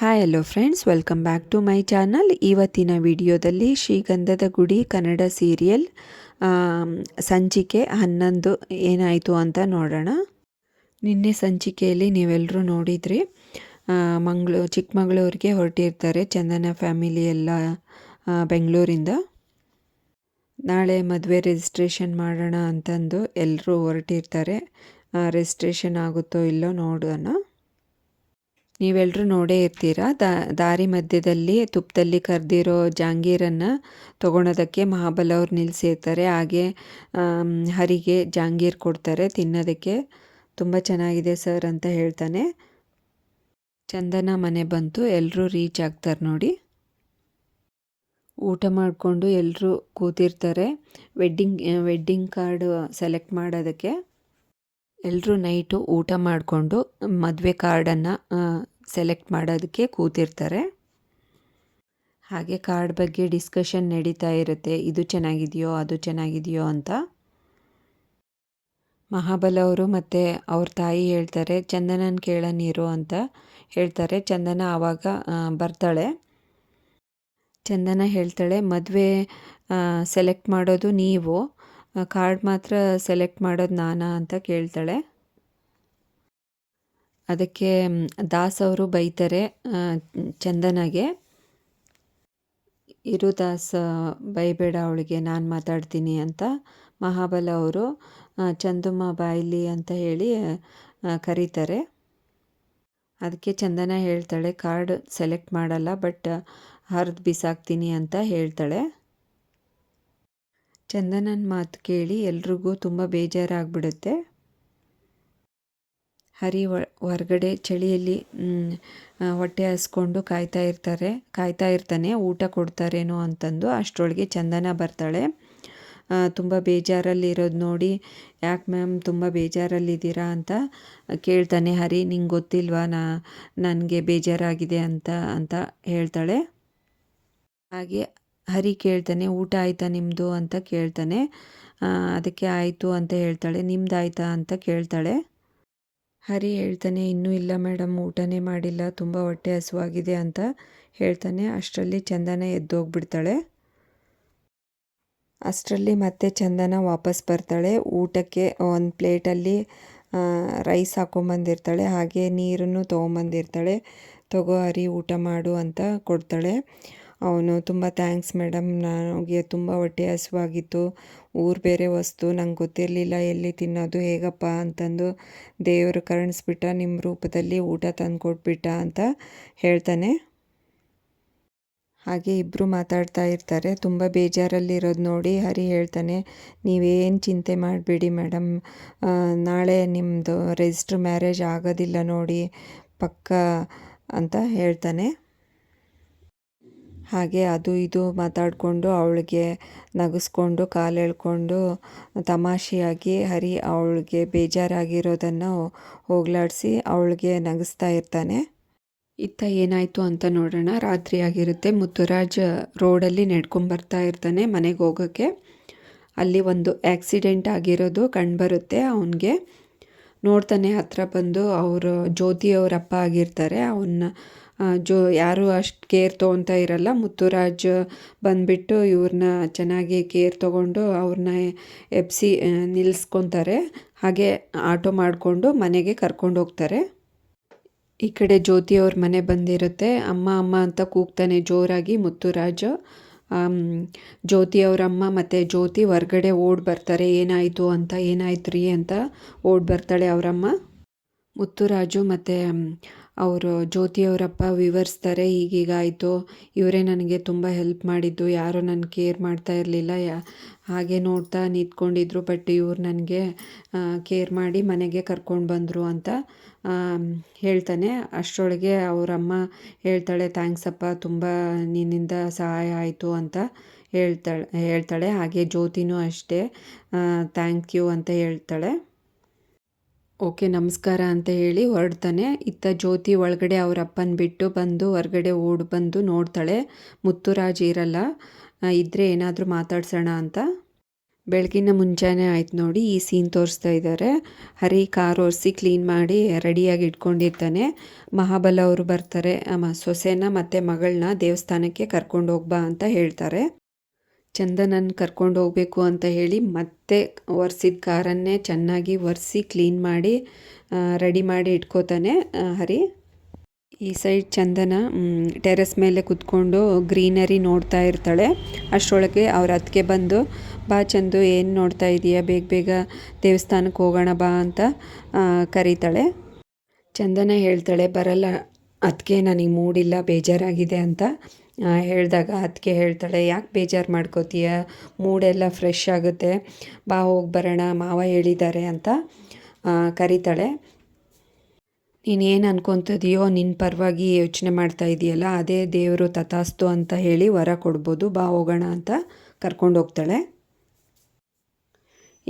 Hi hello friends welcome back to my channel ಇವತ್ತಿನ ವಿಡಿಯೋದಲ್ಲಿ ಶ್ರೀಗಂಧದ ಗುಡಿ ಕನ್ನಡ ಸೀರಿಯಲ್ ಸಂಚಿಕೆ ಹನ್ನೊಂದು ಏನಾಯಿತು ಅಂತ ನೋಡೋಣ. ನಿನ್ನೆ ಸಂಚಿಕೆಯಲ್ಲಿ ನೀವೆಲ್ಲರೂ ನೋಡಿದ್ರಿ. ಮಂಗ್ಳೂ, ಚಿಕ್ಕಮಗಳೂರಿಗೆ ಹೊರಟಿರ್ತಾರೆ ಚಂದನ ಫ್ಯಾಮಿಲಿ ಎಲ್ಲ ಬೆಂಗಳೂರಿಂದ. ನಾಳೆ ಮದುವೆ ರಿಜಿಸ್ಟ್ರೇಷನ್ ಮಾಡೋಣ ಅಂತಂದು ಎಲ್ಲರೂ ಹೊರಟಿರ್ತಾರೆ. ರಿಜಿಸ್ಟ್ರೇಷನ್ ಆಗುತ್ತೋ ಇಲ್ಲೋ ನೋಡೋಣ. ನೀವೆಲ್ಲರೂ ನೋಡೇ ಇರ್ತೀರಾ? ದಾರಿ ಮಧ್ಯದಲ್ಲಿ ತುಪ್ಪದಲ್ಲಿ ಕರೆದಿರೋ ಜಾಂಗೀರನ್ನು ತೊಗೊಳೋದಕ್ಕೆ ಮಹಾಬಲ ಅವ್ರು ನಿಲ್ಲಿಸಿರ್ತಾರೆ ಹಾಗೆ ಹರಿಗೆ ಜಾಂಗೀರ್ ಕೊಡ್ತಾರೆ ತಿನ್ನೋದಕ್ಕೆ. ತುಂಬ ಚೆನ್ನಾಗಿದೆ ಸರ್ ಅಂತ ಹೇಳ್ತಾನೆ. ಚಂದನ ಮನೆ ಬಂತು. ಎಲ್ಲರೂ ರೀಚ್ ಆಗ್ತಾರೆ ನೋಡಿ. ಊಟ ಮಾಡಿಕೊಂಡು ಎಲ್ಲರೂ ಕೂತಿರ್ತಾರೆ. ವೆಡ್ಡಿಂಗ್ ವೆಡ್ಡಿಂಗ್ ಕಾರ್ಡು ಸೆಲೆಕ್ಟ್ ಮಾಡೋದಕ್ಕೆ. ಎಲ್ಲರೂ ನೈಟು ಊಟ ಮಾಡಿಕೊಂಡು ಮದುವೆ ಕಾರ್ಡನ್ನು ಸೆಲೆಕ್ಟ್ ಮಾಡೋದಕ್ಕೆ ಕೂತಿರ್ತಾರೆ. ಹಾಗೆ ಕಾರ್ಡ್ ಬಗ್ಗೆ ಡಿಸ್ಕಷನ್ ನಡೀತಾ ಇರುತ್ತೆ. ಇದು ಚೆನ್ನಾಗಿದೆಯೋ, ಅದು ಚೆನ್ನಾಗಿದೆಯೋ ಅಂತ. ಮಹಾಬಲ ಅವರು ಮತ್ತು ಅವ್ರ ತಾಯಿ ಹೇಳ್ತಾರೆ, ಚಂದನನ ಕೇಳನೀರು ಅಂತ ಹೇಳ್ತಾರೆ. ಚಂದನ ಆವಾಗ ಬರ್ತಾಳೆ. ಚಂದನ ಹೇಳ್ತಾಳೆ, ಮದುವೆ ಸೆಲೆಕ್ಟ್ ಮಾಡೋದು ನೀವು. ಕಾರ್ಡ್ ಮಾತ್ರ ಸೆಲೆಕ್ಟ್ ಮಾಡೋದು ನಾನಾ ಅಂತ ಕೇಳ್ತಾಳೆ. ಅದಕ್ಕೆ ದಾಸ್ ಅವರು ಬೈತಾರೆ ಚಂದನಾಗೆ. ಇರು ದಾಸ್ ಬೈಬೇಡ ಅವಳಿಗೆ, ನಾನು ಮಾತಾಡ್ತೀನಿ ಅಂತ ಮಹಾಬಲ ಅವರು ಚಂದುಮ್ಮ ಬಾಯ್ಲಿ ಅಂತ ಹೇಳಿ ಕರೀತಾರೆ. ಅದಕ್ಕೆ ಚಂದನ ಹೇಳ್ತಾಳೆ, ಕಾರ್ಡ್ ಸೆಲೆಕ್ಟ್ ಮಾಡಲ್ಲ, ಬಟ್ ಹರಿದು ಬಿಸಾಕ್ತೀನಿ ಅಂತ ಹೇಳ್ತಾಳೆ. ಚಂದನನ ಮಾತು ಕೇಳಿ ಎಲ್ರಿಗೂ ತುಂಬ ಬೇಜಾರಾಗ್ಬಿಡುತ್ತೆ. ಹರಿ ಹೊರಗಡೆ ಚಳಿಯಲ್ಲಿ ಹೊಟ್ಟೆ ಹಸ್ಕೊಂಡು ಕಾಯ್ತಾ ಇರ್ತಾರೆ, ಕಾಯ್ತಾ ಇರ್ತಾನೆ, ಊಟ ಕೊಡ್ತಾರೇನೋ ಅಂತಂದು ಅಷ್ಟರೊಳಗೆ ಚಂದನ ಬರ್ತಾಳೆ. ತುಂಬ ಬೇಜಾರಲ್ಲಿರೋದು ನೋಡಿ, ಯಾಕೆ ಮ್ಯಾಮ್ ತುಂಬ ಬೇಜಾರಲ್ಲಿದ್ದೀರಾ ಅಂತ ಕೇಳ್ತಾನೆ. ಹರಿ, ನಿಂಗೆ ಗೊತ್ತಿಲ್ವಾ ನಾ, ನನಗೆ ಬೇಜಾರಾಗಿದೆ ಅಂತ ಅಂತ ಹೇಳ್ತಾಳೆ. ಹಾಗೆ ಹರಿ ಕೇಳ್ತಾನೆ, ಊಟ ಆಯ್ತಾ ನಿಮ್ಮದು ಅಂತ ಕೇಳ್ತಾನೆ. ಅದಕ್ಕೆ ಆಯಿತು ಅಂತ ಹೇಳ್ತಾಳೆ ನಿಮ್ದು ಆಯಿತಾ ಅಂತ ಕೇಳ್ತಾಳೆ. ಹರಿ ಹೇಳ್ತಾನೆ, ಇನ್ನೂ ಇಲ್ಲ ಮೇಡಮ್ ಊಟನೇ ಮಾಡಿಲ್ಲ, ತುಂಬ ಹೊಟ್ಟೆ ಹಸುವಾಗಿದೆ ಅಂತ ಹೇಳ್ತಾನೆ. ಅಷ್ಟರಲ್ಲಿ ಚಂದನ ಎದ್ದೋಗ್ಬಿಡ್ತಾಳೆ. ಅಷ್ಟರಲ್ಲಿ ಮತ್ತೆ ಚಂದನ ವಾಪಸ್ ಬರ್ತಾಳೆ. ಊಟಕ್ಕೆ ಒಂದು ಪ್ಲೇಟಲ್ಲಿ ರೈಸ್ ಹಾಕೊಂಬಂದಿರ್ತಾಳೆ, ಹಾಗೆ ನೀರನ್ನು ತೊಗೊಂಬಂದಿರ್ತಾಳೆ. ತಗೋ ಹರಿ, ಊಟ ಮಾಡು ಅಂತ ಕೊಡ್ತಾಳೆ. ಅವನು ತುಂಬ ಥ್ಯಾಂಕ್ಸ್ ಮೇಡಮ್. ನನಗೆ ತುಂಬ ಹೊಟ್ಟೆ ಹಸುವಾಗಿತ್ತು ಊರು ಬೇರೆ ವಸ್ತು. ನಂಗೆ ಗೊತ್ತಿರಲಿಲ್ಲ ಎಲ್ಲಿ ತಿನ್ನೋದು, ಹೇಗಪ್ಪ ಅಂತಂದು ದೇವರು ಕರುಣಿಸ್ಬಿಟ್ಟ, ನಿಮ್ಮ ರೂಪದಲ್ಲಿ ಊಟ ತಂದು ಕೊಟ್ಬಿಟ್ಟ ಅಂತ ಹೇಳ್ತಾನೆ. ಹಾಗೆ ಇಬ್ಬರು ಮಾತಾಡ್ತಾ ಇರ್ತಾರೆ. ತುಂಬ ಬೇಜಾರಲ್ಲಿರೋದು ನೋಡಿ ಹರಿ ಹೇಳ್ತಾನೆ, ನೀವೇನು ಚಿಂತೆ ಮಾಡಬೇಡಿ ಮೇಡಮ್. ನಾಳೆ ನಿಮ್ಮದು ರಿಜಿಸ್ಟ್ರ್ ಮ್ಯಾರೇಜ್ ಆಗೋದಿಲ್ಲ ನೋಡಿ ಪಕ್ಕ ಅಂತ ಹೇಳ್ತಾನೆ. ಹಾಗೆ ಅದು ಇದು ಮಾತಾಡಿಕೊಂಡು ಅವಳಿಗೆ ನಗಿಸ್ಕೊಂಡು ಕಾಲು ಎಳ್ಕೊಂಡು ತಮಾಷೆಯಾಗಿ ಹರಿ ಅವಳಿಗೆ ಬೇಜಾರಾಗಿರೋದನ್ನು ಹೋಗಲಾಡಿಸಿ ಅವಳಿಗೆ ನಗಿಸ್ತಾ ಇರ್ತಾನೆ. ಇತ್ತ ಏನಾಯಿತು ಅಂತ ನೋಡೋಣ. ರಾತ್ರಿ ಆಗಿರುತ್ತೆ. ಮುತ್ತುರಾಜ್ ರೋಡಲ್ಲಿ ನಡ್ಕೊಂಬರ್ತಾ ಇರ್ತಾನೆ ಮನೆಗೆ ಹೋಗೋಕ್ಕೆ. ಅಲ್ಲಿ ಒಂದು ಆ್ಯಕ್ಸಿಡೆಂಟ್ ಆಗಿರೋದು ಕಂಡುಬರುತ್ತೆ ಅವನಿಗೆ. ನೋಡ್ತಾನೆ ಹತ್ರ ಬಂದು ಅವರು ಜ್ಯೋತಿ ಅವರಪ್ಪ ಆಗಿರ್ತಾರೆ. ಅವನ್ನ ಜೋ, ಯಾರು ಅಷ್ಟು ಕೇರ್ ತೊಗೊತಾ ಇರಲ್ಲ. ಮುತ್ತುರಾಜ್ ಬಂದ್ಬಿಟ್ಟು ಇವ್ರನ್ನ ಚೆನ್ನಾಗಿ ಕೇರ್ ತೊಗೊಂಡು ಅವ್ರನ್ನ ಎಬ್ಸಿ ನಿಲ್ಲಿಸ್ಕೊತಾರೆ ಹಾಗೆ ಆಟೋ ಮಾಡಿಕೊಂಡು ಮನೆಗೆ ಕರ್ಕೊಂಡು ಹೋಗ್ತಾರೆ. ಈ ಕಡೆ ಜ್ಯೋತಿ ಅವ್ರ ಮನೆ ಬಂದಿರುತ್ತೆ. ಅಮ್ಮ ಅಮ್ಮ ಅಂತ ಕೂಗ್ತಾನೆ ಜೋರಾಗಿ ಮುತ್ತುರಾಜ್. ಜ್ಯೋತಿ ಅವ್ರ ಅಮ್ಮ ಮತ್ತು ಜ್ಯೋತಿ ಹೊರ್ಗಡೆ ಓಡ್ ಬರ್ತಾರೆ. ಏನಾಯಿತು ಅಂತ ಏನಾಯ್ತು ರೀ ಅಂತ ಓಡ್ ಬರ್ತಾಳೆ ಅವರಮ್ಮ. ಮುತ್ತುರಾಜು ಮತ್ತು ಅವರು ಜ್ಯೋತಿಯವರಪ್ಪ ವಿವರಿಸ್ತಾರೆ ಹೀಗೀಗಾಯಿತು ಇವರೇ ನನಗೆ ತುಂಬ ಹೆಲ್ಪ್ ಮಾಡಿದ್ದು. ಯಾರೂ ನನ್ನ ಕೇರ್ ಮಾಡ್ತಾ ಇರಲಿಲ್ಲ. ಯಾ, ಹಾಗೆ ನೋಡ್ತಾ ನಿಂತ್ಕೊಂಡಿದ್ರು ಬಟ್ ಇವ್ರು ನನಗೆ ಕೇರ್ ಮಾಡಿ ಮನೆಗೆ ಕರ್ಕೊಂಡು ಬಂದರು ಅಂತ ಹೇಳ್ತಾನೆ. ಅಷ್ಟರೊಳಗೆ ಅವರಮ್ಮ ಹೇಳ್ತಾಳೆ ಥ್ಯಾಂಕ್ಸ್ ಅಪ್ಪ, ತುಂಬ ನಿನ್ನಿಂದ ಸಹಾಯ ಆಯಿತು ಅಂತ ಹೇಳ್ತಾಳೆ ಹೇಳ್ತಾಳೆ. ಹಾಗೆ ಜ್ಯೋತಿನೂ ಅಷ್ಟೇ ಥ್ಯಾಂಕ್ ಯು ಅಂತ ಹೇಳ್ತಾಳೆ. ಓಕೆ, ನಮಸ್ಕಾರ ಅಂತ ಹೇಳಿ ಹೊರಡ್ತಾನೆ. ಇತ್ತ ಜ್ಯೋತಿ ಒಳಗಡೆ ಅವ್ರ ಅಪ್ಪನ ಬಿಟ್ಟು ಬಂದು ಹೊರಗಡೆ ಓಡಿ ಬಂದು ನೋಡ್ತಾಳೆ. ಮುತ್ತುರಾಜ್ ಇರಲ್ಲ. ಇದ್ದರೆ ಏನಾದರೂ ಮಾತಾಡ್ಸೋಣ ಅಂತ. ಬೆಳಗಿನ ಮುಂಜಾನೆ ಆಯ್ತು ನೋಡಿ ಈ ಸೀನ್ ತೋರಿಸ್ತಾ ಇದ್ದಾರೆ ಹರಿ ಕಾರ್ ಒರೆಸಿ ಕ್ಲೀನ್ ಮಾಡಿ ರೆಡಿಯಾಗಿ ಇಟ್ಕೊಂಡಿರ್ತಾನೆ. ಮಹಾಬಲ ಅವರು ಬರ್ತಾರೆ. ಸೊಸೆನ ಮತ್ತು ಮಗಳನ್ನ ದೇವಸ್ಥಾನಕ್ಕೆ ಕರ್ಕೊಂಡು ಹೋಗ್ಬಾ ಅಂತ ಹೇಳ್ತಾರೆ. ಚಂದನನ್ನು ಕರ್ಕೊಂಡು ಹೋಗಬೇಕು ಅಂತ ಹೇಳಿ ಮತ್ತೆ ಒರೆಸಿದ ಕಾರನ್ನೇ ಚೆನ್ನಾಗಿ ಒರೆಸಿ ಕ್ಲೀನ್ ಮಾಡಿ ರೆಡಿ ಮಾಡಿ ಇಟ್ಕೋತಾನೆ ಹರಿ. ಈ ಸೈಡ್ ಚಂದನ ಟೆರೆಸ್ ಮೇಲೆ ಕುತ್ಕೊಂಡು ಗ್ರೀನರಿ ನೋಡ್ತಾ ಇರ್ತಾಳೆ. ಅಷ್ಟರೊಳಗೆ ಅವ್ರ ಅತ್ತಿಗೆ ಬಂದು, ಬಾ ಚಂದು, ಏನು ನೋಡ್ತಾ ಇದೀಯಾ? ಬೇಗ ಬೇಗ ದೇವಸ್ಥಾನಕ್ಕೆ ಹೋಗೋಣ ಬಾ ಅಂತ ಕರೀತಾಳೆ. ಚಂದನ ಹೇಳ್ತಾಳೆ, ಬರಲ್ಲ ಅದಕ್ಕೆ ನನಗೆ ಮೂಡಿಲ್ಲ, ಬೇಜಾರಾಗಿದೆ ಅಂತ. ಹೇಳಿದಾಗ ಅದಕ್ಕೆ ಹೇಳ್ತಾಳೆ, ಯಾಕೆ ಬೇಜಾರು ಮಾಡ್ಕೋತೀಯ? ಮೂಡೆಲ್ಲ ಫ್ರೆಶ್ ಆಗುತ್ತೆ. ಬಾ, ಹೋಗಿ ಬರೋಣ, ಮಾವ ಹೇಳಿದ್ದಾರೆ ಅಂತ ಕರೀತಾಳೆ. ನೀನೇನು ಅನ್ಕೊತದೆಯೋ ನಿನ್ನ ಪರವಾಗಿ ಯೋಚನೆ ಮಾಡ್ತಾ ಇದೆಯಲ್ಲ, ಅದೇ ದೇವರು ತಥಾಸ್ತು ಅಂತ ಹೇಳಿ ವರ ಕೊಡ್ಬೋದು. ಬಾ, ಹೋಗೋಣ ಅಂತ ಕರ್ಕೊಂಡು ಹೋಗ್ತಾಳೆ.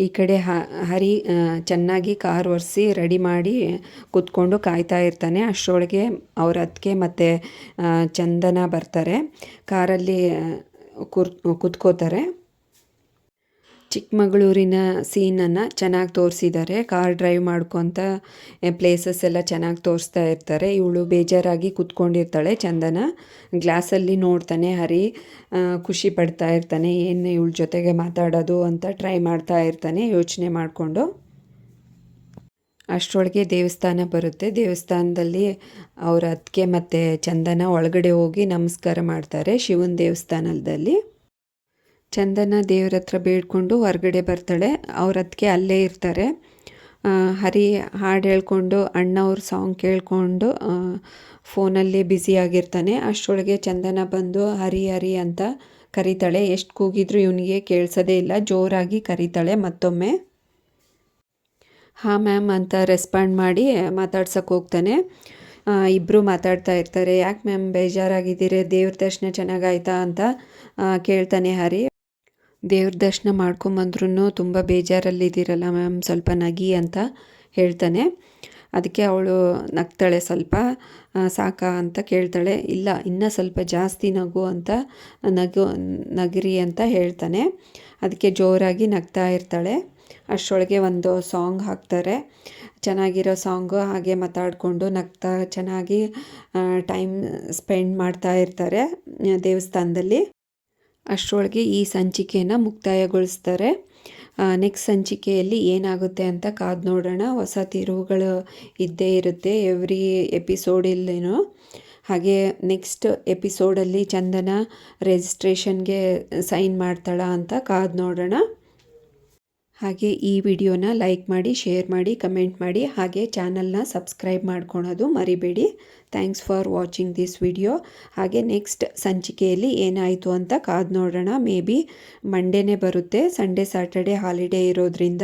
ಈ ಕಡೆ ಹರಿ ಚೆನ್ನಾಗಿ ಕಾರ್ ಒರೆಸಿ ರೆಡಿ ಮಾಡಿ ಕೂತ್ಕೊಂಡು ಕಾಯ್ತಾ ಇರ್ತಾನೆ. ಅಷ್ಟರೊಳಗೆ ಅವ್ರ ಅತ್ತಿಗೆ ಮತ್ತು ಚಂದನ ಬರ್ತಾರೆ. ಕಾರಲ್ಲಿ ಕುರ್, ಕುತ್ಕೋತಾರೆ. ಚಿಕ್ಕಮಗಳೂರಿನ ಸೀನನ್ನು ಚೆನ್ನಾಗಿ ತೋರಿಸಿದ್ದಾರೆ. ಕಾರ್ ಡ್ರೈವ್ ಮಾಡ್ಕೊತ ಪ್ಲೇಸಸ್ ಎಲ್ಲ ಚೆನ್ನಾಗಿ ತೋರಿಸ್ತಾ ಇರ್ತಾರೆ. ಇವಳು ಬೇಜಾರಾಗಿ ಕೂತ್ಕೊಂಡಿರ್ತಾಳೆ ಚಂದನ. ಗ್ಲಾಸಲ್ಲಿ ನೋಡ್ತಾನೆ, ಹರಿ ಖುಷಿ ಪಡ್ತಾ ಇರ್ತಾನೆ. ಏನು ಇವಳ ಜೊತೆಗೆ ಮಾತಾಡೋದು ಅಂತ ಟ್ರೈ ಮಾಡ್ತಾ ಇರ್ತಾನೆ, ಯೋಚನೆ ಮಾಡಿಕೊಂಡು. ಅಷ್ಟರೊಳಗೆ ದೇವಸ್ಥಾನ ಬರುತ್ತೆ. ದೇವಸ್ಥಾನದಲ್ಲಿ ಅವರ ಅತ್ತಿಗೆ ಮತ್ತು ಚಂದನ ಒಳಗಡೆ ಹೋಗಿ ನಮಸ್ಕಾರ ಮಾಡ್ತಾರೆ ಶಿವನ ದೇವಸ್ಥಾನದಲ್ಲಿ. ಚಂದನ ದೇವ್ರ ಹತ್ರ ಬೇಡ್ಕೊಂಡು ಹೊರಗಡೆ ಬರ್ತಾಳೆ. ಅವ್ರ ಅದಕ್ಕೆ ಅಲ್ಲೇ ಇರ್ತಾರೆ. ಹರಿ ಹಾಡು ಹೇಳ್ಕೊಂಡು ಅಣ್ಣವ್ರ ಸಾಂಗ್ ಕೇಳಿಕೊಂಡು ಫೋನಲ್ಲಿ ಬ್ಯುಸಿಯಾಗಿರ್ತಾನೆ ಅಷ್ಟರೊಳಗೆ ಚಂದನ ಬಂದು, ಹರಿ ಹರಿ ಅಂತ ಕರೀತಾಳೆ. ಎಷ್ಟು ಕೂಗಿದ್ರು ಇವನಿಗೆ ಕೇಳಿಸೋದೇ ಇಲ್ಲ. ಜೋರಾಗಿ ಕರೀತಾಳೆ ಮತ್ತೊಮ್ಮೆ. ಹಾಂ, ಮ್ಯಾಮ್ ಅಂತ ರೆಸ್ಪಾಂಡ್ ಮಾಡಿ ಮಾತಾಡ್ಸಕ್ಕೆ ಹೋಗ್ತಾನೆ. ಇಬ್ಬರು ಮಾತಾಡ್ತಾ ಇರ್ತಾರೆ. ಯಾಕೆ ಮ್ಯಾಮ್ ಬೇಜಾರಾಗಿದ್ದೀರಿ? ದೇವ್ರ ದರ್ಶನ ಚೆನ್ನಾಗಾಯ್ತಾ ಅಂತ ಕೇಳ್ತಾನೆ ಹರಿ. ದೇವ್ರ ದರ್ಶನ ಮಾಡ್ಕೊಂಬಂದ್ರೂ ತುಂಬ ಬೇಜಾರಲ್ಲಿದ್ದೀರಲ್ಲ ಮ್ಯಾಮ್, ಸ್ವಲ್ಪ ನಗಿ ಅಂತ ಹೇಳ್ತಾನೆ. ಅದಕ್ಕೆ ಅವಳು ನಗ್ತಾಳೆ ಸ್ವಲ್ಪ. ಸಾಕಾ ಅಂತ ಕೇಳ್ತಾಳೆ. ಇಲ್ಲ, ಇನ್ನೂ ಸ್ವಲ್ಪ ಜಾಸ್ತಿ ನಗು ಅಂತ, ನಗು, ನಗಿರಿ ಅಂತ ಹೇಳ್ತಾನೆ. ಅದಕ್ಕೆ ಜೋರಾಗಿ ನಗ್ತಾ ಇರ್ತಾಳೆ. ಅಷ್ಟರೊಳಗೆ ಒಂದು ಸಾಂಗ್ ಹಾಕ್ತಾರೆ. ಚೆನ್ನಾಗಿರೋ ಸಾಂಗು ಹಾಗೆ ಮಾತಾಡಿಕೊಂಡು ನಗ್ತಾ ಚೆನ್ನಾಗಿ ಟೈಮ್ ಸ್ಪೆಂಡ್ ಮಾಡ್ತಾ ಇರ್ತಾರೆ ದೇವಸ್ಥಾನದಲ್ಲಿ. ಅಷ್ಟರೊಳಗೆ ಈ ಸಂಚಿಕೆಯನ್ನು ಮುಕ್ತಾಯಗೊಳಿಸ್ತಾರೆ. ನೆಕ್ಸ್ಟ್ ಸಂಚಿಕೆಯಲ್ಲಿ ಏನಾಗುತ್ತೆ ಅಂತ ಕಾದು ನೋಡೋಣ. ಹೊಸ ತಿರುವುಗಳು ಇದ್ದೇ ಇರುತ್ತೆ ಎವ್ರಿ ಎಪಿಸೋಡಲ್ಲೇನೋ ಹಾಗೆ ನೆಕ್ಸ್ಟ್ ಎಪಿಸೋಡಲ್ಲಿ ಚಂದನ ರಿಜಿಸ್ಟ್ರೇಷನ್ಗೆ ಸೈನ್ ಮಾಡ್ತಾಳ ಅಂತ ಕಾದು ನೋಡೋಣ. ಹಾಗೆ ಈ ವಿಡಿಯೋನ ಲೈಕ್ ಮಾಡಿ, ಶೇರ್ ಮಾಡಿ, ಕಮೆಂಟ್ ಮಾಡಿ, ಹಾಗೆ ಚಾನಲ್ನ ಸಬ್ಸ್ಕ್ರೈಬ್ ಮಾಡ್ಕೊಳೋದು ಮರಿಬೇಡಿ. Thanks for watching this video. ಹಾಗೆ ನೆಕ್ಸ್ಟ್ ಸಂಚಿಕೆಯಲ್ಲಿ ಏನಾಯಿತು ಅಂತ ಕಾದು ನೋಡೋಣ. ಮೇ ಬಿ ಮಂಡೇನೇ ಬರುತ್ತೆ. ಸಂಡೇ ಸ್ಯಾಟರ್ಡೇ ಹಾಲಿಡೇ ಇರೋದ್ರಿಂದ.